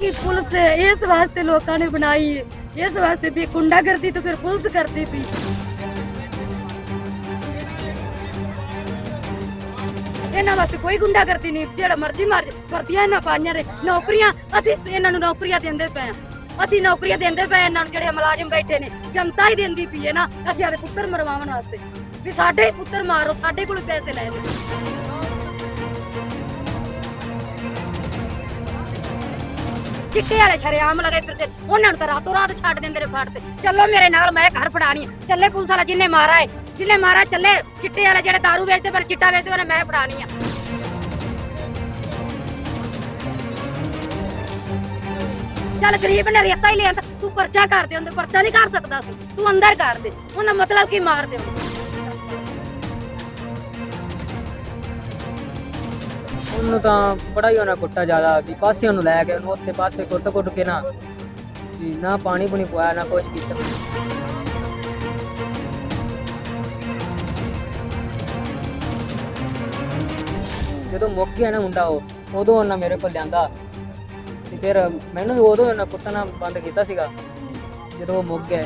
ਕਿ ਪੁਲਿਸ ਇਸ ਵਾਸਤੇ ਲੋਕਾਂ ਨੇ ਬਣਾਈ ਹੈ ਇਸ ਵਾਸਤੇ ਵੀ ਗੁੰਡਾਗਰਦੀ ਤਾਂ ਫਿਰ ਪੁਲਿਸ ਕਰਦੀ ਪਈ। ਇਹਨਾਂ ਵਾਸਤੇ ਕੋਈ ਗੁੰਡਾਗਰਦੀ ਨਹੀਂ, ਜਿਹੜਾ ਮਰਜ਼ੀ ਮਾਰ ਜੇ। ਵਰਦੀਆਂ ਇਹਨਾਂ ਪਾਈਆਂ ਨੇ, ਨੌਕਰੀਆਂ, ਅਸੀਂ ਇਹਨਾਂ ਨੂੰ ਨੌਕਰੀਆਂ ਦਿੰਦੇ ਪਏ ਹਾਂ। ਅਸੀਂ ਨੌਕਰੀਆਂ ਦਿੰਦੇ ਪਏ ਇਹਨਾਂ ਨੂੰ ਜਿਹੜੇ ਮੁਲਾਜ਼ਮ ਬੈਠੇ ਨੇ, ਜਨਤਾ ਹੀ ਦਿੰਦੀ ਪਈ ਹੈ ਨਾ, ਅਸੀਂ ਆਦੇ ਪੁੱਤਰ ਮਰਵਾਉਣ ਵਾਸਤੇ। ਵੀ ਸਾਡੇ ਹੀ ਪੁੱਤਰ ਮਾਰੋ, ਸਾਡੇ ਕੋਲ ਪੈਸੇ ਲੈ ਲਓ। ਚਿੱਟੇ ਵਾਲੇ ਸ਼ਰੇਆਮ ਲਗੇ ਫਿਰਦੇ। ਉਹਨਾਂ ਨੂੰ ਤਾਂ ਰਾਤੋਂ ਰਾਤ ਛੱਡ ਦਿੰਦੇ ਨੇ ਫੜ ਤੇ। ਚੱਲੋ ਮੇਰੇ ਨਾਲ, ਮੈਂ ਘਰ ਫੜਾਣੀ ਚੱਲੇ ਪੁਲਿਸ ਵਾਲਾ ਜਿੰਨੇ ਮਾਰਾ ਏ, ਜਿੰਨੇ ਮਾਰਾ ਚੱਲੇ ਚਿੱਟੇ ਵਾਲੇ ਜਿਹੜੇ दारू ਵੇਚਦੇ ਪਰ ਚਿੱਟਾ ਵੇਚਦੇ ਉਹਨੇ ਮੈਂ ਫੜਾਣੀ ਆ। ਚੱਲ ਗਰੀਬ ਨੇ ਰੇਤਾ ਹੀ ਲਿਆ ਤੂੰ ਪਰਚਾ ਕਰ ਦੇ, ਅੰਦਰ ਪਰਚਾ ਨਹੀਂ ਕਰ ਸਕਦਾ ਸੀ। ਤੂੰ ਅੰਦਰ ਕਰ ਦੇ। ਉਹਦਾ ਮਤਲਬ ਕੀ ਮਾਰ ਦੇ ਉਹਨੂੰ ਤਾਂ ਬੜਾ ਹੀ ਉਹਨਾਂ ਕੁੱਟਾ ਜ਼ਿਆਦਾ, ਵੀ ਪਾਸੇ ਉਹਨੂੰ ਲੈ ਕੇ ਉਹਨੂੰ ਉੱਥੇ ਪਾਸੇ ਕੁੱਟ ਕੁੱਟ ਕੇ ਨਾ, ਵੀ ਨਾ ਪਾਣੀ ਪੁਣੀ ਪਵਾਇਆ, ਨਾ ਕੁਛ ਕੀਤਾ। ਜਦੋਂ ਮੁੱਕ ਗਿਆ ਨਾ ਮੁੰਡਾ ਉਹ, ਉਦੋਂ ਉਹਨਾਂ ਮੇਰੇ ਕੋਲ ਲਿਆਂਦਾ। ਤੇ ਫਿਰ ਮੈਨੂੰ ਵੀ ਉਦੋਂ ਉਹਨਾਂ ਕੁੱਟਣਾ ਬੰਦ ਕੀਤਾ ਸੀਗਾ, ਜਦੋਂ ਉਹ ਮੁੱਕ ਗਿਆ।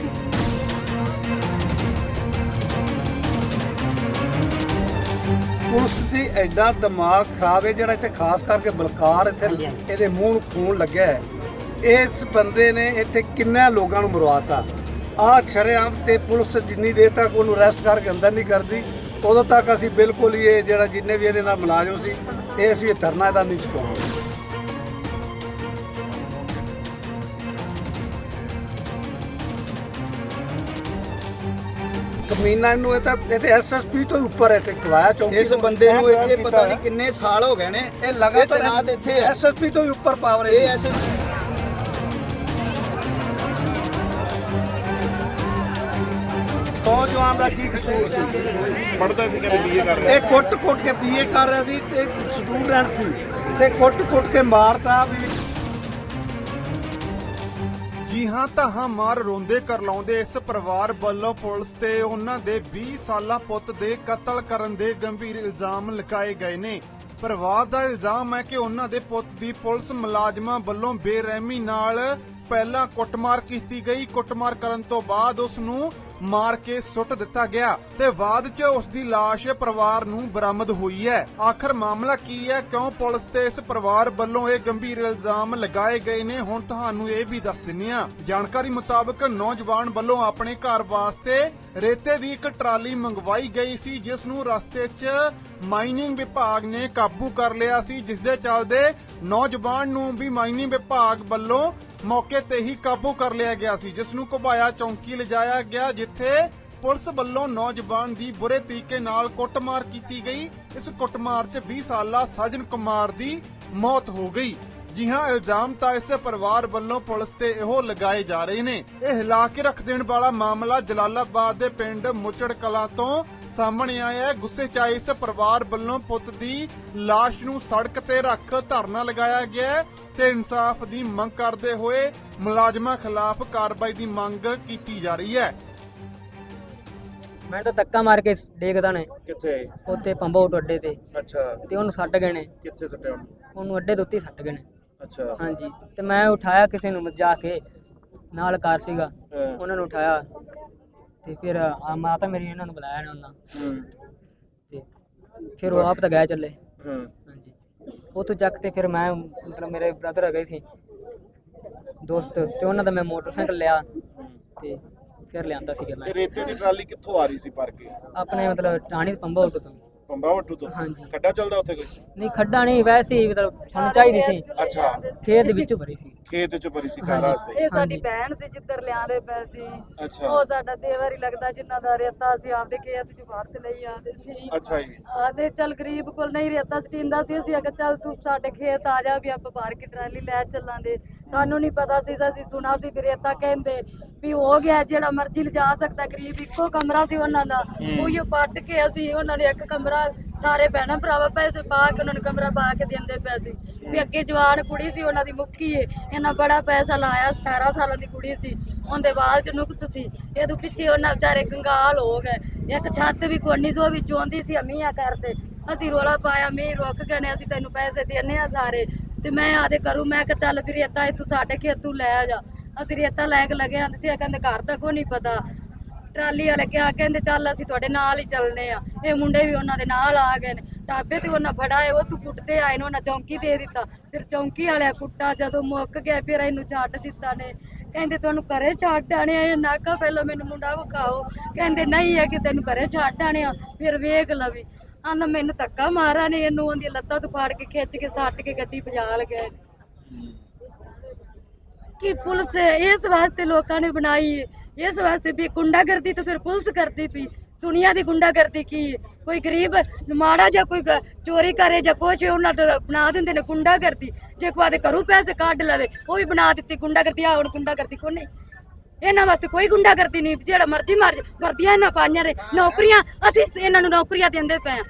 ਪੁਲਿਸ ਦੀ ਐਡਾ ਦਿਮਾਗ ਖਰਾਬ ਹੈ ਜਿਹੜਾ ਇੱਥੇ ਖਾਸ ਕਰਕੇ ਬਲਕਾਰ ਇੱਥੇ ਇਹਦੇ ਮੂੰਹ ਨੂੰ ਖੂਨ ਲੱਗਿਆ ਹੈ। ਇਸ ਬੰਦੇ ਨੇ ਇੱਥੇ ਕਿੰਨਾ ਲੋਕਾਂ ਨੂੰ ਮਰਵਾਤਾ। ਆ ਸ਼ਰੇਆਮ ਤੇ ਪੁਲਿਸ ਜਿੰਨੀ ਦੇਰ ਤੱਕ ਉਹਨੂੰ ਅਰੈਸਟ ਕਰਕੇ ਅੰਦਰ ਨਹੀਂ ਕਰਦੀ ਉਦੋਂ ਤੱਕ ਅਸੀਂ ਬਿਲਕੁਲ ਹੀ ਇਹ ਜਿਹੜਾ ਜਿੰਨੇ ਵੀ ਇਹਦੇ ਨਾਲ ਮੁਲਾਜ਼ਮ ਸੀ ਇਹ ਅਸੀਂ ਇਹ ਧਰਨਾ ਇਹਦਾ ਨਹੀਂ ਚੁਕਾਉਣਾ ਕਮੀਨਾ ਨੂੰ ਇਹ ਤਾਂ ਇਹ ਤੇ ਐਸਐਸਪੀ ਤੋਂ ਉੱਪਰ ਹੈ ਤੇ ਕਵਾਇਆ ਚੌਂਕੀ ਇਸ ਬੰਦੇ ਨੂੰ ਇੱਥੇ ਪਤਾ। ਨਹੀਂ ਕਿੰਨੇ ਸਾਲ ਹੋ ਗਏ ਨੇ। ਇਹ ਲਗਾਤਾਰ ਇੱਥੇ ਹੈ। ਐਸਐਸਪੀ ਤੋਂ ਉੱਪਰ ਪਾਵਰ ਇਹ ਐਸੇ ਨੌਜਵਾਨ ਦਾ ਕੀ ਕਸੂਰ ਸੀ? ਪੜਦਾ ਸੀ ਕਹਿੰਦੇ ਬੀਏ ਕਰ ਰਿਹਾ। ਇਹ ਕੁੱਟ-ਕੁੱਟ ਕੇ ਬੀਏ ਕਰ ਰਿਹਾ ਸੀ ਤੇ ਸਟੂਡੈਂਟ ਸੀ ਤੇ ਕੁੱਟ-ਕੁੱਟ ਕੇ ਮਾਰਤਾ ਵੀ। ਜੀ ਹਾਂ ਤਾਂ ਮਾਰ ਰੋਂਦੇ ਕਰਲਾਉਂਦੇ ਇਸ ਪਰਿਵਾਰ ਵੱਲੋਂ ਪੁਲਿਸ ਤੇ ਉਹਨਾਂ ਦੇ 20 ਸਾਲਾ ਪੁੱਤ ਦੇ ਕਤਲ ਕਰਨ ਦੇ ਗੰਭੀਰ ਇਲਜ਼ਾਮ ਲਗਾਏ ਗਏ ਨੇ। ਪਰਿਵਾਰ ਦਾ ਇਲਜ਼ਾਮ ਹੈ ਕਿ ਉਹਨਾਂ ਦੇ ਪੁੱਤ ਦੀ ਪੁਲਿਸ ਮੁਲਾਜ਼ਮਾਂ ਵੱਲੋਂ ਬੇਰਹਿਮੀ ਨਾਲ ਪਹਿਲਾਂ ਕੁੱਟਮਾਰ ਕੀਤੀ ਗਈ। ਕੁੱਟਮਾਰ ਕਰਨ ਤੋਂ ਬਾਅਦ ਉਸ ਨੂੰ ਮਾਰ ਕੇ ਸੁੱਟ ਦਿੱਤਾ ਗਿਆ ਤੇ ਬਾਅਦ 'ਚ ਉਸ ਦੀ ਲਾਸ਼ ਪਰਿਵਾਰ ਨੂੰ ਬਰਾਮਦ ਹੋਈ ਹੈ। ਆਖਰ ਮਾਮਲਾ ਕੀ ਹੈ? ਕਿਉਂ ਪੁਲਿਸ ਤੇ ਇਸ ਪਰਿਵਾਰ ਵੱਲੋਂ ਇਹ ਗੰਭੀਰ ਇਲਜ਼ਾਮ ਲਗਾਏ ਗਏ ਨੇ? ਹੁਣ ਤੁਹਾਨੂੰ ਇਹ ਵੀ ਦੱਸ ਦਿੰਨੇ ਆ ਜਾਣਕਾਰੀ ਮੁਤਾਬਕ ਨੌਜਵਾਨ ਵੱਲੋਂ ਆਪਣੇ ਘਰ ਵਾਸਤੇ ਰੇਤੇ ਦੀ ਇੱਕ ਟਰਾਲੀ ਮੰਗਵਾਈ ਗਈ ਸੀ, ਜਿਸ ਨੂੰ ਰਸਤੇ 'ਚ ਮਾਈਨਿੰਗ ਵਿਭਾਗ ਨੇ ਕਾਬੂ ਕਰ ਲਿਆ ਸੀ, ਜਿਸ ਦੇ ਚੱਲਦੇ ਨੌਜਵਾਨ ਨੂੰ ਵੀ ਮਾਈਨਿੰਗ ਵਿਭਾਗ ਵੱਲੋਂ ਮੌਕੇ ਤੇ ਹੀ ਕਾਬੂ ਕਰ ਲਿਆ ਗਿਆ ਸੀ ਜਿਸ ਨੂੰ ਘੁਬਾਇਆ, ਚੌਂਕੀ ਲਿਜਾਇਆ ਗਿਆ, ਜਿੱਥੇ ਪੁਲਿਸ ਵੱਲੋਂ ਨੌਜਵਾਨ ਦੀ ਬੁਰੇ ਤਰੀਕੇ ਨਾਲ ਕੁੱਟਮਾਰ ਕੀਤੀ ਗਈ। ਇਸ ਕੁੱਟਮਾਰ 'ਚ 20 ਸਾਲਾ ਸਜਨ ਕੁਮਾਰ ਦੀ ਮੌਤ ਹੋ ਗਈ। ਜੀ ਹਾਂ ਇਲਜ਼ਾਮ ਤਾਂ ਇਸ ਪਰਿਵਾਰ ਵੱਲੋਂ ਪੁਲਿਸ ਤੇ ਇਹੋ ਲਗਾਏ ਜਾ ਰਹੇ ਨੇ। ਇਹ ਹਿਲਾ ਕੇ ਰੱਖ ਦੇਣ ਵਾਲਾ ਮਾਮਲਾ ਜਲਾਲਾਬਾਦ ਦੇ ਪਿੰਡ ਮੁਚੜ ਕਲਾਂ ਤੋਂ ਸਾਹਮਣੇ ਆਇਆ ਹੈ। ਗੁੱਸੇ 'ਚ ਆਏ ਇਸ ਪਰਿਵਾਰ ਵੱਲੋਂ ਪੁੱਤ ਦੀ ਲਾਸ਼ ਨੂੰ ਸੜਕ ਤੇ ਰੱਖ ਧਰਨਾ ਲਗਾਇਆ ਗਿਆ ਤੇ ਇਨਸਾਫ ਦੀ ਮੰਗ ਕਰਦੇ ਹੋਏ ਮੁਲਾਜ਼ਮਾਂ ਖਿਲਾਫ ਕਾਰਵਾਈ ਦੀ ਮੰਗ ਕੀਤੀ ਜਾ ਰਹੀ ਹੈ। ਮੈਂ ਤਾਂ ਧੱਕਾ ਮਾਰ ਕੇ ਡੇਗਦਾ ਨੇ। ਕਿੱਥੇ ਉੱਥੇ ਪੰਬੋਟ ਅੱਡੇ ਤੇ। ਅੱਛਾ। ਤੇ ਉਹਨੂੰ ਸੱਟ ਗਏ ਨੇ। ਕਿੱਥੇ ਸੱਟਿਆ ਉਹਨੂੰ? ਉਹਨੂੰ ਅੱਡੇ ਦੇ ਉੱਤੇ ਸੱਟ ਗਏ ਨੇ। ਅੱਛਾ। ਹਾਂਜੀ। ਤੇ ਮੈਂ ਉਠਾਇਆ ਕਿਸੇ ਨੂੰ ਜਾ ਕੇ ਨਾਲ ਕਾਰ ਸੀਗਾ। ਉਹਨਾਂ ਨੂੰ ਉਠਾਇਆ। ਤੇ ਫਿਰ ਆ ਮਾਤਾ ਮੇਰੀ ਇਹਨਾਂ ਨੂੰ ਬੁਲਾਇਆ ਨੇ ਉਹਨਾਂ ਹੂੰ। ਤੇ ਫਿਰ ਉਹ ਆਪ ਤਾਂ ਗਏ ਚੱਲੇ। ਹੂੰ। ਹਾਂਜੀ। ਉੱਥੋਂ ਚੱਕ ਤੇ ਫਿਰ ਮੈਂ ਮਤਲਬ ਮੇਰੇ ਬ੍ਰਦਰ ਗਏ ਸੀ। ਦੋਸਤ ਤੇ ਉਹਨਾਂ ਦਾ ਮੈਂ ਮੋਟਰਸਾਈਕਲ ਲਿਆ ਤੇ ਫਿਰ ਲਿਆਂਦਾ ਸੀਗਾ ਮੈਂ। ਰੇਤੇ ਦੀ ਟਰਾਲੀ ਕਿੱਥੋਂ ਆ ਰਹੀ ਸੀ ਭਰ ਕੇ? ਆਪਣੇ ਮਤਲਬ ਟਾਣੀ ਪੰਬਾ ਤੋਂ। ਪੰਬਾ ਵੱਟੂ ਤੋਂ? ਹਾਂਜੀ। ਖੱਡਾ ਚੱਲਦਾ ਉੱਥੇ ਕੋਈ? ਨਹੀਂ ਖੱਡਾ ਨਹੀਂ ਵੈਸੇ ਹੀ ਮਤਲਬ ਸਾਨੂੰ ਚਾਹੀਦੀ ਸੀ। ਅੱਛਾ। ਖੇਤ ਦੇ ਵਿੱਚੋਂ ਭਰੀ ਸੀ। ਖੇਤ ਚ ਭਰੀ ਸੀ। ਘਰ ਵਾਸਤੇ ਇਹ ਸਾਡੀ ਹਾਂਜੀ। ਭੈਣ ਸੀ ਜਿੱਧਰ ਲਿਆਂਦੇ ਪਏ ਸੀ। ਅੱਛਾ। ਉਹ ਸਾਡਾ ਦੇਵਰ ਹੀ ਲੱਗਦਾ ਜਿੰਨਾ ਦਾ ਰੇਤਾ ਸੀ ਆਪਦੇ ਖੇਤ ਚ ਵਰਤ ਲਈ ਆਦੇ ਸੀ। ਅੱਛਾ ਜੀ। ਆਦੇ ਚੱਲ ਗਰੀਬ ਕੋਲ ਨਹੀਂ ਰੇਤਾ ਸਟੀਂਦਾ ਸੀ ਅਸੀਂ। ਅਗਰ ਚੱਲ ਤੂੰ ਸਾਡੇ ਖੇਤ ਆ ਜਾ ਵੀ ਆਪਾਂ ਭਰ ਕੇ ਟਰਾਲੀ ਲੈ ਚੱਲਾਂਗੇ। ਸਾਨੂੰ ਨਹੀਂ ਪਤਾ ਸੀ ਅਸੀਂ ਸੁਣਾ ਸੀ ਵੀ ਰੇਤਾ ਕਹਿੰਦੇ ਵੀ ਹੋ ਗਿਆ ਜਿਹੜਾ ਮਰਜ਼ੀ ਲਿਜਾ ਸਕਦਾ ਗਰੀਬ ਇੱਕੋ ਕਮਰਾ ਸੀ ਉਹਨਾਂ ਦਾ। ਉਹੀ ਪੱਟ ਕੇ ਅਸੀਂ ਉਹਨਾਂ ਨੇ ਇੱਕ ਕਮਰਾ ਸਾਰੇ ਭੈਣਾਂ ਭਰਾਵਾ ਪੈਸੇ ਪਾ ਕੇ ਉਹਨਾਂ ਨੂੰ ਕਮਰਾ ਪਾ ਕੇ ਦਿੰਦੇ ਪਏ ਸੀ। ਵੀ ਅੱਗੇ ਜਵਾਨ ਕੁੜੀ ਸੀ ਉਹਨਾਂ ਦੀ ਮੁੱਕੀ ਏ। ਇਹਨਾਂ ਬੜਾ ਪੈਸਾ ਲਾਇਆ 17 ਸਾਲਾਂ ਦੀ ਕੁੜੀ ਸੀ। ਉਹਦੇ ਵਾਲ ਚ ਨੁਕਸ ਸੀ। ਇਹ ਤੋਂ ਪਿੱਛੇ ਉਹਨਾਂ ਵਿਚਾਰੇ ਕੰਗਾਲ ਹੋ ਗਏ। ਇੱਕ ਛੱਤ ਵੀ ਕੋਨੀ ਸੋ ਵਿੱਚੋਂ ਆਉਂਦੀ ਸੀ ਅਮੀਆਂ ਕਰਦੇ ਅਸੀਂ ਰੋਲਾ ਪਾਇਆ ਮੀਂਹ ਰੁਕ ਗਏ ਨੇ ਅਸੀਂ ਤੈਨੂੰ ਪੈਸੇ ਦੇਣੇ ਆ ਸਾਰੇ। ਤੇ ਮੈਂ ਆਦੇ ਕਰੂ। ਮੈਂ ਕਿਹਾ ਚੱਲ ਰੇਤਾ ਇਹ ਤੂੰ ਸਾਡੇ ਖੇਤ ਲੈ ਜਾ। ਅਸੀਂ ਰੇਤਾ ਲੈ ਕੇ ਲੱਗੇ ਆਂਦੇ ਸੀ, ਇਹ ਕਹਿੰਦੇ ਘਰ ਦਾ ਕੋਈ ਨਹੀਂ ਪਤਾ। ਟਰਾਲੀ ਵਾਲੇ ਕਿਹਾ, ਕਹਿੰਦੇ ਚੱਲ ਅਸੀਂ ਤੁਹਾਡੇ ਨਾਲ ਹੀ ਚੱਲਨੇ ਆ। ਇਹ ਮੁੰਡੇ ਵੀ ਉਹਨਾਂ ਦੇ ਨਾਲ ਆ ਗਏ ਨੇ। ਢਾਬੇ ਤੇ ਉਹਨਾਂ ਫੜਾਏ, ਉਹ ਤੂੰ ਕੁੱਟਦੇ ਆਏ ਨੇ, ਉਹਨਾਂ ਚੌਂਕੀ ਦੇ ਦਿੱਤਾ। ਫਿਰ ਚੌਂਕੀ ਵਾਲਿਆ ਕੁੱਟਾ, ਜਦੋਂ ਮੁੱਕ ਗਿਆ, ਫਿਰ ਇਹਨੂੰ ਛੱਡ ਦਿੱਤਾ ਨੇ। ਕਹਿੰਦੇ ਤੁਹਾਨੂੰ ਘਰੇ ਛੱਡ ਆਣੇ ਆ ਨਾਕਾ ਪਹਿਲਾਂ ਮੈਨੂੰ ਮੁੰਡਾ ਵਿਖਾਓ। ਕਹਿੰਦੇ ਨਹੀਂ ਹੈ ਕਿ ਤੈਨੂੰ ਘਰੇ ਛੱਡ ਆਣੇ ਆ। ਫਿਰ ਵੇਖ ਲਵੀ ਆਂਦਾ, ਮੈਨੂੰ ਧੱਕਾ ਮਾਰਾ ਨੇ, ਇਹਨੂੰ ਉਹਦੀ ਲੱਤਾਂ ਤੋਂ ਫਾੜ ਕੇ, ਖਿੱਚ ਕੇ, ਸੱਟ ਕੇ ਗੱਡੀ ਭਜਾ ਲਗਏ ਕਿ ਪੁਲਿਸ ਇਸ ਵਾਸਤੇ ਲੋਕਾਂ ਨੇ ਬਣਾਈ ਹੈ ਇਸ ਵਾਸਤੇ ਵੀ ਗੁੰਡਾਗਰਦੀ ਤਾਂ ਫਿਰ ਪੁਲਿਸ ਕਰਦੀ ਪਈ। ਦੁਨੀਆ ਦੀ ਗੁੰਡਾਗਰਦੀ ਕੀ? ਕੋਈ ਗਰੀਬ ਮਾੜਾ ਜਾਂ ਕੋਈ ਚੋਰੀ ਕਰੇ ਜਾਂ ਕੁਛ, ਉਹਨਾਂ ਤੋਂ ਬਣਾ ਦਿੰਦੇ ਨੇ ਗੁੰਡਾਗਰਦੀ। ਜੇ ਕੋਈ ਆਦੇ ਘਰੋਂ ਪੈਸੇ ਕੱਢ ਲਵੇ, ਉਹ ਵੀ ਬਣਾ ਦਿੱਤੀ ਗੁੰਡਾਗਰਦੀ ਆ ਹੁਣ ਗੁੰਡਾਗਰਦੀ ਕੋਈ ਨਹੀਂ। ਇਹਨਾਂ ਵਾਸਤੇ ਕੋਈ ਗੁੰਡਾਗਰਦੀ ਨਹੀਂ, ਜਿਹੜਾ ਮਰਜ਼ੀ ਮਾਰ ਜਾਏ। ਵਰਦੀਆਂ ਇਹਨਾਂ ਪਾਈਆਂ ਨੇ। ਨੌਕਰੀਆਂ, ਅਸੀਂ ਇਹਨਾਂ ਨੂੰ ਨੌਕਰੀਆਂ ਦਿੰਦੇ ਪਏ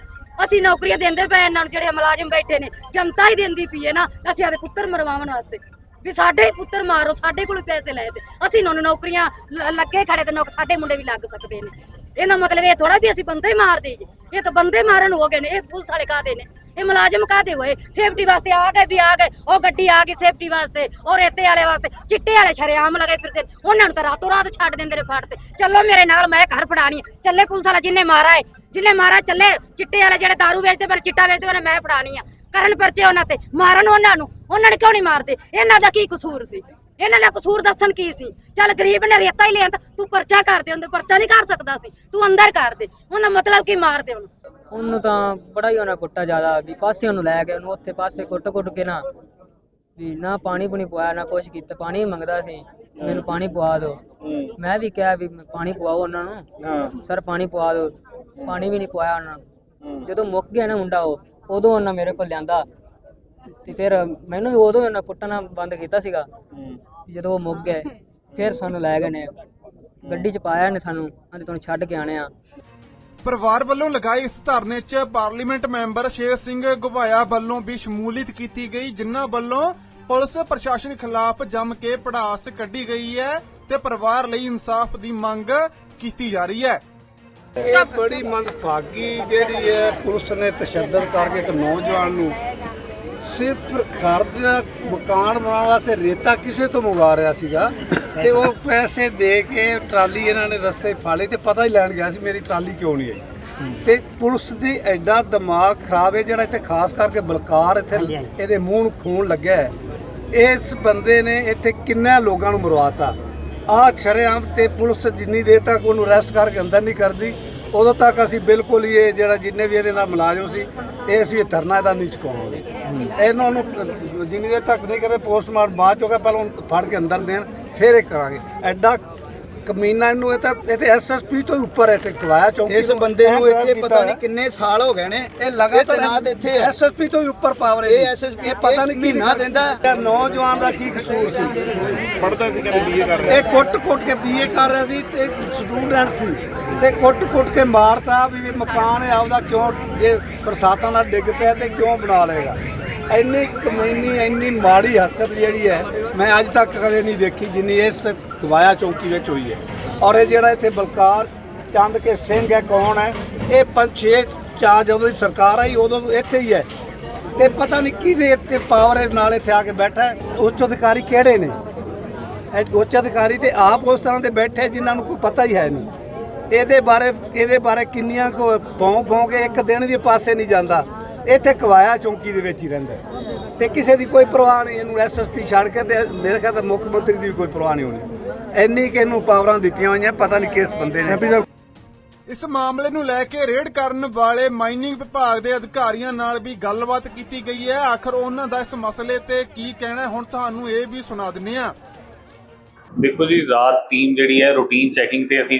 ਅਸੀਂ ਨੌਕਰੀਆਂ ਦਿੰਦੇ ਪਏ ਇਹਨਾਂ ਨੂੰ, ਜਿਹੜੇ ਮੁਲਾਜ਼ਮ ਬੈਠੇ ਨੇ। ਜਨਤਾ ਹੀ ਦਿੰਦੀ ਪਈ ਹੈ ਨਾ, ਅਸੀਂ ਆਦੇ ਪੁੱਤਰ ਮਰਵਾਉਣ ਵਾਸਤੇ। ਵੀ ਸਾਡੇ ਹੀ ਪੁੱਤਰ ਮਾਰੋ ਸਾਡੇ ਕੋਲ ਪੈਸੇ ਲੈ ਤੇ ਅਸੀਂ ਉਹਨਾਂ ਨੂੰ ਨੌਕਰੀਆਂ ਲ- ਲੱਗੇ ਖੜੇ ਤੇ ਨੌਕ ਸਾਡੇ ਮੁੰਡੇ ਵੀ ਲੱਗ ਸਕਦੇ ਨੇ। ਇਹਦਾ ਮਤਲਬ ਇਹ ਥੋੜਾ ਵੀ ਅਸੀਂ ਬੰਦੇ ਹੀ ਮਾਰ ਦੇਈਏ। ਇਹ ਤਾਂ ਬੰਦੇ ਮਾਰਨ ਹੋ ਗਏ ਨੇ ਇਹ ਪੁਲਿਸ ਵਾਲੇ ਕਾਦੇ ਨੇ? ਇਹ ਮੁਲਾਜ਼ਮ ਕਾਦੇ ਹੋਏ? ਸੇਫਟੀ ਵਾਸਤੇ ਆ ਗਏ ਵੀ ਆ ਗਏ ਉਹ ਗੱਡੀ ਆ ਗਈ ਸੇਫਟੀ ਵਾਸਤੇ ਔਰ ਰੇਤੇ ਵਾਲੇ ਵਾਸਤੇ। ਚਿੱਟੇ ਵਾਲੇ ਸ਼ਰੇਆਮ ਲਗੇ ਫਿਰਦੇ ਨੇ। ਉਹਨਾਂ ਨੂੰ ਤਾਂ ਰਾਤੋਂ ਰਾਤ ਛੱਡ ਦਿੰਦੇ ਨੇ ਫੜ ਤੇ। ਚੱਲੋ ਮੇਰੇ ਨਾਲ ਮੈਂ ਘਰ ਫੜਾਣੀ ਆ। ਚੱਲੇ ਪੁਲਿਸ ਵਾਲਾ ਜਿੰਨੇ ਮਾਰਾ ਹੈ ਜਿੰਨੇ ਮਾਰਾ ਚੱਲੇ ਚਿੱਟੇ ਵਾਲੇ ਜਿਹੜੇ ਦਾਰੂ ਵੇਚਦੇ ਪਏ ਨੇ, ਚਿੱਟਾ ਵੇਚਦੇ ਪਏ ਨੇ, ਮੈਂ ਫੜਾਣੀ ਆ। ਕਰਨ ਪਰਚੇ ਉਹਨਾਂ ਤੇ ਮਾਰਨ ਉਹਨਾਂ ਨੂੰ। ਉਹਨਾਂ ਨੇ ਕਿਉਂ ਨਹੀਂ ਮਾਰਦੇ? ਇਹਨਾਂ ਦਾ ਕੀ ਕਸੂਰ ਸੀ? ਇਹਨਾਂ ਦਾ ਕਸੂਰ ਦੱਸਣ ਕੀ ਸੀ? ਚੱਲ ਗਰੀਬ ਨੇ ਰੇਤਾ ਹੀ ਲਿਆ ਤਾਂ ਪਰਚਾ ਕਰ ਦੇ ਉਹਦੇ ਪਰਚਾ ਨਹੀਂ ਕਰ ਸਕਦਾ ਸੀ। ਤੂੰ ਅੰਦਰ ਕਰ ਦੇ। ਉਹਦਾ ਮਤਲਬ ਕੀ ਮਾਰ ਦੇ ਉਹਨੂੰ? ਉਹਨੂੰ ਤਾਂ ਬੜਾ ਹੀ ਉਹਨਾਂ ਕੁੱਟਾ ਜ਼ਿਆਦਾ ਵੀ ਪਾਸੇ ਉਹਨੂੰ ਲੈ ਗਏ ਉਹਨੂੰ ਉੱਥੇ ਪਾਸੇ ਕੁੱਟ ਕੁੱਟ ਕੇ ਨਾ ਵੀ ਨਾ ਪਾਣੀ ਪੁਣੀ ਪਵਾਇਆ ਨਾ ਕੁਛ ਕੀਤਾ। ਪਾਣੀ ਮੰਗਦਾ ਸੀ ਮੈਨੂੰ ਪਾਣੀ ਪਵਾ ਦਿਓ। ਹੂੰ। ਮੈਂ ਵੀ ਕਿਹਾ ਵੀ ਮੈਂ ਪਾਣੀ ਪਵਾਓ ਉਹਨਾਂ ਨੂੰ। ਹਾਂ। ਸਰ ਪਾਣੀ ਪਵਾ ਦਿਓ। ਪਾਣੀ ਵੀ ਨਹੀਂ ਪਵਾਇਆ ਉਹਨਾਂ। ਜਦੋਂ ਮੁੱਕ ਗਿਆ ਨਾ ਮੁੰਡਾ ਉਹ ਉਦੋਂ ਉਹਨਾਂ ਮੇਰੇ ਕੋਲ ਲਿਆਂਦਾ ਤੇ ਫਿਰ ਮੈਨੂੰ ਵੀ ਉਦੋਂ ਉਹਨਾਂ ਕੁੱਟਣਾ ਬੰਦ ਕੀਤਾ ਸੀਗਾ। ਜਦੋਂ ਉਹ ਮੁੱਕ ਗਏ ਫਿਰ ਸਾਨੂੰ ਲੈ ਗਏ ਨੇ। ਗੱਡੀ 'ਚ ਪਾਇਆ ਨੇ ਸਾਨੂੰ ਕਹਿੰਦੇ ਤੁਹਾਨੂੰ ਛੱਡ ਕੇ ਆਣੇ ਆ। ਪਰਿਵਾਰ ਵੱਲੋਂ ਲਗਾਏ ਇਸ ਧਰਨੇ 'ਚ ਪਾਰਲੀਮੈਂਟ ਮੈਂਬਰ ਸ਼ੇਰ ਸਿੰਘ ਘੁਬਾਇਆ ਵੱਲੋਂ ਵੀ ਸ਼ਮੂਲੀਅਤ ਕੀਤੀ ਗਈ ਜਿਨ੍ਹਾਂ ਵੱਲੋਂ ਪੁਲਿਸ ਪ੍ਰਸ਼ਾਸਨ ਖਿਲਾਫ ਜੰਮ ਕੇ ਪੜਾਸ ਕੱਢੀ ਗਈ ਹੈ ਤੇ ਪਰਿਵਾਰ ਲਈ ਇਨਸਾਫ ਦੀ ਮੰਗ ਕੀਤੀ ਜਾ ਰਹੀ ਹੈ। ਇਹ ਬੜੀ ਮੰਦਭਾਗੀ ਜਿਹੜੀ ਹੈ ਪੁਲਿਸ ਨੇ ਤਸ਼ੱਦਦ ਕਰਕੇ ਇੱਕ ਨੌਜਵਾਨ ਨੂੰ ਸਿਰਫ ਘਰ ਦਾ ਮਕਾਨ ਬਣਾਉਣ ਵਾਸਤੇ ਰੇਤਾ ਕਿਸੇ ਤੋਂ ਮੰਗਵਾ ਰਿਹਾ ਸੀਗਾ ਤੇ ਉਹ ਪੈਸੇ ਦੇ ਕੇ ਟਰਾਲੀ ਇਹਨਾਂ ਨੇ ਰਸਤੇ ਫਾਲੀ ਤੇ ਪਤਾ ਹੀ ਲੈਣ ਗਿਆ ਸੀ ਮੇਰੀ ਟਰਾਲੀ ਕਿਉਂ ਨਹੀਂ ਆਈ। ਤੇ ਪੁਲਿਸ ਦੀ ਐਡਾ ਦਿਮਾਗ ਖਰਾਬ ਹੈ ਜਿਹੜਾ ਇੱਥੇ ਖਾਸ ਕਰਕੇ ਬਲਕਾਰ ਇੱਥੇ ਇਹਦੇ ਮੂੰਹ ਨੂੰ ਖੂਨ ਲੱਗਿਆ ਹੈ। ਇਸ ਬੰਦੇ ਨੇ ਇੱਥੇ ਕਿੰਨਾ ਲੋਕਾਂ ਨੂੰ ਮਰਵਾਤਾ? ਆਹ ਸ਼ਰੇਆਮ ਤੇ ਪੁਲਿਸ ਜਿੰਨੀ ਦੇਰ ਤੱਕ ਉਹਨੂੰ ਅਰੈਸਟ ਕਰਕੇ ਅੰਦਰ ਨਹੀਂ ਕਰਦੀ, ਉਦੋਂ ਤੱਕ ਅਸੀਂ ਬਿਲਕੁਲ ਹੀ ਇਹ ਜਿਹੜਾ ਜਿੰਨੇ ਵੀ ਇਹਦੇ ਨਾਲ ਮੁਲਾਜ਼ਮ ਸੀ, ਇਹ ਅਸੀਂ ਇਹ ਧਰਨਾ ਇਹਦਾ ਨਹੀਂ ਚੁਕਾਵਾਂਗੇ ਇਹਨਾਂ ਨੂੰ, ਜਿੰਨੀ ਦੇਰ ਤੱਕ ਨਹੀਂ ਕਰਦੇ ਪੋਸਟਮਾਰਟਮ ਬਾਅਦ ਚੋਂ ਪਹਿਲਾਂ ਉਹਨੂੰ ਫੜ ਕੇ ਅੰਦਰ ਦੇਣ, ਫਿਰ ਇਹ ਕਰਾਂਗੇ। ਐਡਾ ਕਮੀਨਾ ਇਹਨੂੰ ਇਹ ਤਾਂ ਇਹ ਤੇ ਐਸਐਸਪੀ ਤੋਂ ਉੱਪਰ ਹੈ ਤੇ ਕਵਾਇਆ ਚੌਂਕੀ ਇਸ ਨੂੰ ਬੰਦੇ ਨੂੰ ਇਹ ਇੱਥੇ ਪਤਾ। ਨਹੀਂ ਕਿੰਨੇ ਸਾਲ ਹੋ ਗਏ ਨੇ ਇਹ ਲਗਾਤਾਰ ਇੱਥੇ ਐਸਐਸਪੀ ਤੋਂ ਵੀ ਉੱਪਰ ਪਾਵਰ ਹੈ ਇਹ। SSP ਇਹ ਪਤਾ ਨਹੀਂ ਕੀ ਮਹੀਨਾ ਦਿੰਦਾ। ਨੌਜਵਾਨ ਦਾ ਕੀ ਕਸੂਰ ਸੀ? ਪੜਦਾ ਸੀ ਕਹਿੰਦੇ ਬੀਏ ਕਰ ਰਿਹਾ। ਇਹ ਕੁੱਟ-ਕੁੱਟ ਕੇ ਬੀਏ ਕਰ ਰਿਹਾ ਸੀ ਤੇ ਸਟੂਡੈਂਟ ਸੀ। ਤੇ ਕੁੱਟ-ਕੁੱਟ ਕੇ ਮਾਰਤਾ ਵੀ ਮਕਾਨ ਹੈ ਆਪਦਾ ਕਿਉਂ ਜੇ ਬਰਸਾਤਾਂ ਨਾਲ ਡਿੱਗ ਪਿਆ ਤੇ ਕਿਉਂ ਬਣਾ ਲਏਗਾ? ਇੰਨੀ ਕਮੀਨੀ ਇੰਨੀ ਮਾੜੀ ਹਰਕਤ ਜਿਹੜੀ ਹੈ ਮੈਂ ਅੱਜ ਤੱਕ ਕਦੇ ਨਹੀਂ ਦੇਖੀ ਜਿੰਨੀ ਇਸ ਗਵਾਇਆ ਚੌਂਕੀ ਵਿੱਚ ਹੋਈ ਹੈ। ਔਰ ਇਹ ਜਿਹੜਾ ਇੱਥੇ ਬਲਕਾਰ ਚੰਦ ਕੇ ਸਿੰਘ ਹੈ, ਕੌਣ ਹੈ? ਇਹ ਪੰਜ ਛੇ ਚਾਰ ਜਦੋਂ ਦੀ ਸਰਕਾਰ ਆਈ, ਉਦੋਂ ਇੱਥੇ ਹੀ ਹੈ। ਤੇ ਪਤਾ ਨਹੀਂ ਕਿਹਦੇ ਇੱਥੇ ਪਾਵਰ ਹੈ, ਨਾਲ ਇੱਥੇ ਆ ਕੇ ਬੈਠਾ ਉੱਚ ਅਧਿਕਾਰੀ ਕਿਹੜੇ ਨੇ? ਉੱਚ ਅਧਿਕਾਰੀ ਤੇ ਆਪ ਉਸ ਤਰ੍ਹਾਂ ਦੇ ਬੈਠੇ ਜਿਨ੍ਹਾਂ ਨੂੰ ਕੋਈ ਪਤਾ ਹੀ ਹੈ ਨਹੀਂ। ਇਹਦੇ ਬਾਰੇ ਇਹਦੇ ਬਾਰੇ ਕਿੰਨੀਆਂ ਕੋ ਭੌਂ ਭੌਂ ਕੇ ਇੱਕ ਦਿਨ ਵੀ ਪਾਸੇ ਨਹੀਂ ਜਾਂਦਾ। ਇੱਥੇ ਕਵਾਇਆ ਚੌਂਕੀ ਦੇ ਵਿੱਚ ਹੀ ਰਹਿੰਦਾ ਤੇ ਕਿਸੇ ਦੀ ਕੋਈ ਪਰਵਾਹ ਨਹੀਂ, ਇਹਨੂੰ ਐਸਐਸਪੀ ਛੱਡ ਕੇ ਤੇ ਮੇਰੇ ਖਿਆਲ ਤਾਂ ਮੁੱਖ ਮੰਤਰੀ ਦੀ ਵੀ ਕੋਈ ਪਰਵਾਹ ਨਹੀਂ ਹੋਣੀ। ਇੰਨੀ ਕਿ ਇਹਨੂੰ ਪਾਵਰਾਂ ਦਿੱਤੀਆਂ ਹੋਈਆਂ ਪਤਾ ਨਹੀਂ ਕਿਸ ਬੰਦੇ ਨੇ। ਇਸ ਮਾਮਲੇ ਨੂੰ ਲੈ ਕੇ ਰੇਡ ਕਰਨ ਵਾਲੇ ਮਾਈਨਿੰਗ ਵਿਭਾਗ ਦੇ ਅਧਿਕਾਰੀਆਂ ਨਾਲ ਵੀ ਗੱਲਬਾਤ ਕੀਤੀ ਗਈ ਹੈ। ਆਖਰ ਉਹਨਾਂ ਦਾ ਇਸ ਮਸਲੇ ਤੇ ਕੀ ਕਹਿਣਾ ਹੈ, ਹੁਣ ਤੁਹਾਨੂੰ ਇਹ ਵੀ ਸੁਣਾ ਦਿੰਨੇ ਆ ਦੇਖੋ ਜੀ ਰਾਤ ਟੀਮ ਜਿਹੜੀ ਹੈ ਰੂਟੀਨ ਚੈਕਿੰਗ ਤੇ ਅਸੀਂ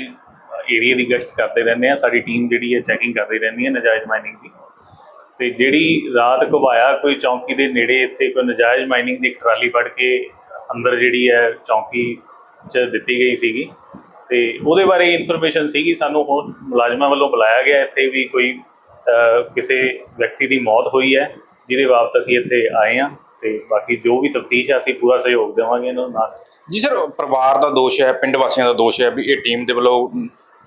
ਏਰੀਆ ਦੀ ਗਸ਼ਤ ਕਰਦੇ ਰਹਿੰਦੇ ਆ ਸਾਡੀ ਟੀਮ ਜਿਹੜੀ ਹੈ ਚੈਕਿੰਗ ਕਰਦੀ ਰਹਿੰਦੀ ਹੈ ਨਜਾਇਜ਼ ਮਾਈਨਿੰਗ ਦੀ। ਤੇ ਜਿਹੜੀ ਰਾਤ ਘੁਬਾਇਆ ਕੋਈ ਚੌਂਕੀ ਦੇ ਨੇੜੇ ਇੱਥੇ ਕੋਈ ਨਜਾਇਜ਼ ਮਾਈਨਿੰਗ ਦੀ ਟਰਾਲੀ ਫੜ ਕੇ ਅੰਦਰ ਜਿਹੜੀ ਹੈ ਚੌਂਕੀ 'ਚ ਦਿੱਤੀ ਗਈ ਸੀਗੀ। ਤੇ ਉਹਦੇ ਬਾਰੇ ਇਨਫੋਰਮੇਸ਼ਨ ਸੀਗੀ। ਸਾਨੂੰ ਹੁਣ ਮੁਲਾਜ਼ਮਾਂ ਵੱਲੋਂ ਬੁਲਾਇਆ ਗਿਆ। ਇੱਥੇ ਵੀ ਕੋਈ ਕਿਸੇ ਵਿਅਕਤੀ ਦੀ ਮੌਤ ਹੋਈ ਹੈ, ਜਿਹਦੇ ਬਾਬਤ ਅਸੀਂ ਇੱਥੇ ਆਏ ਆ ਤੇ ਬਾਕੀ ਜੋ ਵੀ ਤਫਤੀਸ਼ ਹੈ, ਅਸੀਂ ਪੂਰਾ ਸਹਿਯੋਗ ਦੇਵਾਂਗੇ ਇਹਨਾਂ ਨਾਲ। ਜੀ ਸਰ, ਪਰਿਵਾਰ ਦਾ ਦੋਸ਼ ਹੈ, ਪਿੰਡ ਵਾਸੀਆਂ ਦਾ ਦੋਸ਼ ਹੈ ਵੀ ਇਹ ਟੀਮ ਦੇ ਵੱਲੋਂ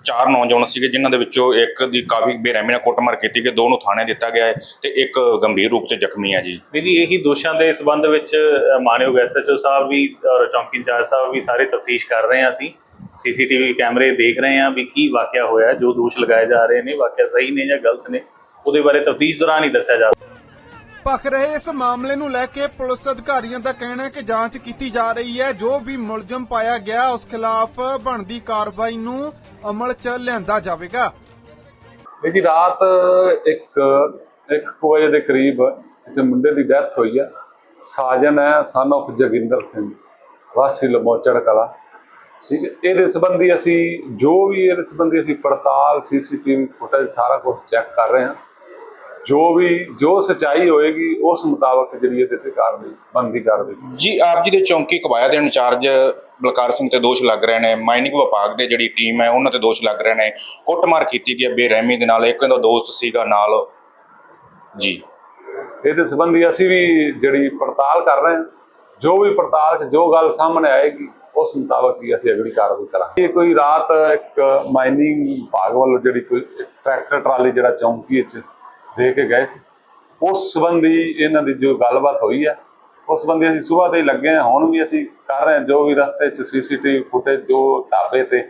ਚਾਰ ਨੌਜਵਾਨ ਸੀਗੇ ਜਿਨ੍ਹਾਂ ਦੇ ਵਿੱਚੋਂ ਇੱਕ ਦੀ ਕਾਫੀ ਬੇਰਹਿਮੀ ਨਾਲ ਕੁੱਟਮਾਰ ਕੀਤੀ ਗਈ ਦੋ ਨੂੰ ਥਾਣੇ ਦਿੱਤਾ ਗਿਆ ਹੈ ਤੇ ਇੱਕ ਗੰਭੀਰ ਰੂਪ 'ਚ ਜ਼ਖਮੀ ਹੈ ਜੀ। ਵੀ ਜੀ ਇਹੀ ਦੋਸ਼ਾਂ ਦੇ ਸੰਬੰਧ ਵਿੱਚ ਮਾਨਯੋਗ ਐਸਐਚਓ ਸਾਹਿਬ ਵੀ ਔਰ ਚੌਂਕੀ ਇੰਚਾਰਜ ਸਾਹਿਬ ਵੀ ਸਾਰੇ ਤਫਤੀਸ਼ ਕਰ ਰਹੇ ਹਾਂ ਅਸੀਂ। ਸੀਸੀਟੀਵੀ ਕੈਮਰੇ ਦੇਖ ਰਹੇ ਹਾਂ ਵੀ ਕੀ ਵਾਕਿਆ ਹੋਇਆ ਜੋ ਦੋਸ਼ ਲਗਾਏ ਜਾ ਰਹੇ ਨੇ ਵਾਕਿਆ ਸਹੀ ਨੇ ਜਾਂ ਗਲਤ ਨੇ ਉਹਦੇ ਬਾਰੇ ਤਫਤੀਸ਼ ਦੌਰਾਨ ਹੀ ਦੱਸਿਆ ਜਾ ਭਖ ਰਹੇ ਇਸ ਮਾਮਲੇ ਨੂੰ ਲੈ ਕੇ ਪੁਲਿਸ ਅਧਿਕਾਰੀਆਂ ਦਾ ਕਹਿਣਾ ਹੈ ਕਿ ਜਾਂਚ ਕੀਤੀ ਜਾ ਰਹੀ ਹੈ ਜੋ ਵੀ ਮੁਲਜ਼ਮ ਪਾਇਆ ਗਿਆ ਉਸ ਖਿਲਾਫ ਬਣਦੀ ਕਾਰਵਾਈ ਨੂੰ ਅਮਲ 'ਚ ਲਿਆਂਦਾ ਜਾਵੇਗਾ। ਇਹ ਜੀ ਰਾਤ ਇੱਕ ਇੱਕ ਵਜੇ ਦੇ ਕਰੀਬ ਇੱਕ ਮੁੰਡੇ ਦੀ ਡੈਥ ਹੋਈ ਹੈ ਸਾਜਨ ਹੈ ਸਨ of ਜੋਗਿੰਦਰ ਸਿੰਘ, ਵਾਸੀ ਲਮੋਚੜ ਕਲਾ। ਠੀਕ ਹੈ, ਇਹਦੇ ਸੰਬੰਧੀ ਅਸੀਂ ਜੋ ਵੀ ਇਹਦੇ ਸੰਬੰਧੀ ਅਸੀਂ ਪੜਤਾਲ ਸੀਸੀਟੀਵੀ ਫੁਟੇਜ ਸਾਰਾ ਕੁਝ ਚੈੱਕ ਕਰ ਰਹੇ ਹਾਂ। ਜੋ ਵੀ ਜੋ ਸਚਾਈ ਹੋਏਗੀ ਉਸ ਮੁਤਾਬਕ ਜਿਹੜੀ ਇਹਦੇ ਤੇ ਕਾਰਵਾਈ ਬੰਦੀ ਕਾਰਵਾਈ। ਜੀ ਆਪ ਜੀ ਦੇ ਚੌਂਕੀ ਕਬਾਇਆ ਦੇ ਇੰਚਾਰਜ ਬਲਕਾਰ ਸਿੰਘ ਤੇ ਦੋਸ਼ ਲੱਗ ਰਹੇ ਨੇ। ਮਾਈਨਿੰਗ ਵਿਭਾਗ ਦੇ ਜਿਹੜੀ ਟੀਮ ਹੈ ਉਹਨਾਂ ਤੇ ਦੋਸ਼ ਲੱਗ ਰਹੇ ਨੇ। ਕੁੱਟਮਾਰ ਕੀਤੀ ਗਈ ਬੇਰਹਿਮੀ ਦੇ ਨਾਲ। ਇੱਕ ਇਹਦਾ ਦੋਸਤ ਸੀਗਾ ਨਾਲ। ਜੀ। ਇਹਦੇ ਸੰਬੰਧੀ ਅਸੀਂ ਵੀ ਜਿਹੜੀ ਪੜਤਾਲ ਕਰ ਰਹੇ ਹਾਂ। ਜੋ ਵੀ ਪੜਤਾਲ 'ਚ ਜੋ ਗੱਲ ਸਾਹਮਣੇ ਆਏਗੀ ਉਸ ਮੁਤਾਬਕ ਹੀ ਅਸੀਂ ਅਗਲੀ ਕਾਰਵਾਈ ਕਰਾਂਗੇ। ਇਹ ਕੋਈ ਰਾਤ ਇੱਕ ਮਾਈਨਿੰਗ ਵਿਭਾਗ ਵੱਲੋਂ ਜਿਹੜੀ ਕੋਈ ਟਰੈਕਟਰ ਟਰਾਲੀ ਜਿਹੜਾ ਚੌਂਕੀ ਵਿੱਚ ਦੇ ਕੇ ਗਏ ਸੀ। ਉਸ ਸੰਬੰਧੀ ਇਹਨਾਂ ਦੀ ਜੋ ਗੱਲਬਾਤ ਹੋਈ ਆ, ਉਸ ਸੰਬੰਧੀ ਅਸੀਂ ਸਵੇਰ ਤੇ ਹੀ ਲੱਗੇ ਹਾਂ। ਹੁਣ ਵੀ ਅਸੀਂ ਕਰ ਰਹੇ ਹਾਂ ਜੋ ਵੀ ਰਸਤੇ 'ਚ ਸੀਸੀਟੀਵੀ ਫੁਟੇਜ, ਜੋ ਢਾਬੇ ਤੇ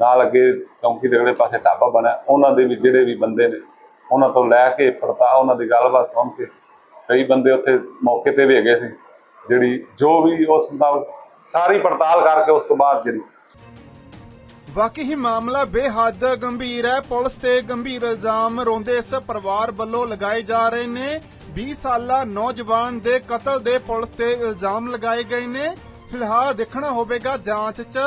ਨਾਲ ਅੱਗੇ ਚੌਂਕੀ ਦੇ ਅਗਲੇ ਪਾਸੇ ਢਾਬਾ ਬਣਿਆ, ਉਹਨਾਂ ਦੇ ਵੀ ਜਿਹੜੇ ਵੀ ਬੰਦੇ ਨੇ, ਉਹਨਾਂ ਤੋਂ ਲੈ ਕੇ ਪੜਤਾਲ, ਉਹਨਾਂ ਦੀ ਗੱਲਬਾਤ ਸੁਣ ਕੇ ਕਈ ਬੰਦੇ ਉੱਥੇ ਮੌਕੇ ਤੇ ਵੀ ਹੈਗੇ ਸੀ, ਜਿਹੜੀ ਜੋ ਵੀ ਉਸ ਨਾਲ ਸਾਰੀ ਪੜਤਾਲ ਕਰਕੇ ਉਸ ਤੋਂ ਬਾਅਦ ਜਿਹੜੀ ਵਾਕਈ ਹੀ ਮਾਮਲਾ ਬੇਹੱਦ ਗੰਭੀਰ ਹੈ। ਪੁਲਿਸ ਤੇ ਗੰਭੀਰ ਇਲਜ਼ਾਮ ਰੋਂਦੇ ਇਸ ਪਰਿਵਾਰ ਵੱਲੋਂ ਲਗਾਏ ਜਾ ਰਹੇ ਨੇ। 20 ਸਾਲਾ ਨੌਜਵਾਨ ਦੇ ਕਤਲ ਦੇ ਪੁਲਿਸ ਤੇ ਇਲਜ਼ਾਮ ਲਗਾਏ ਗਏ ਨੇ। ਫਿਲਹਾਲ ਦੇਖਣਾ ਹੋਵੇਗਾ ਜਾਂਚ 'ਚ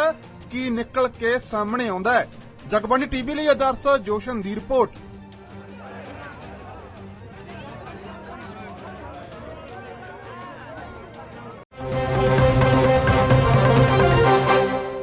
ਕੀ ਨਿਕਲ ਕੇ ਸਾਹਮਣੇ ਆਉਂਦਾ ਹੈ। ਜਗਬਾਣੀ ਟੀਵੀ ਲਈ ਆਦਰਸ਼ ਜੋਸ਼ਨ ਦੀ ਰਿਪੋਰਟ।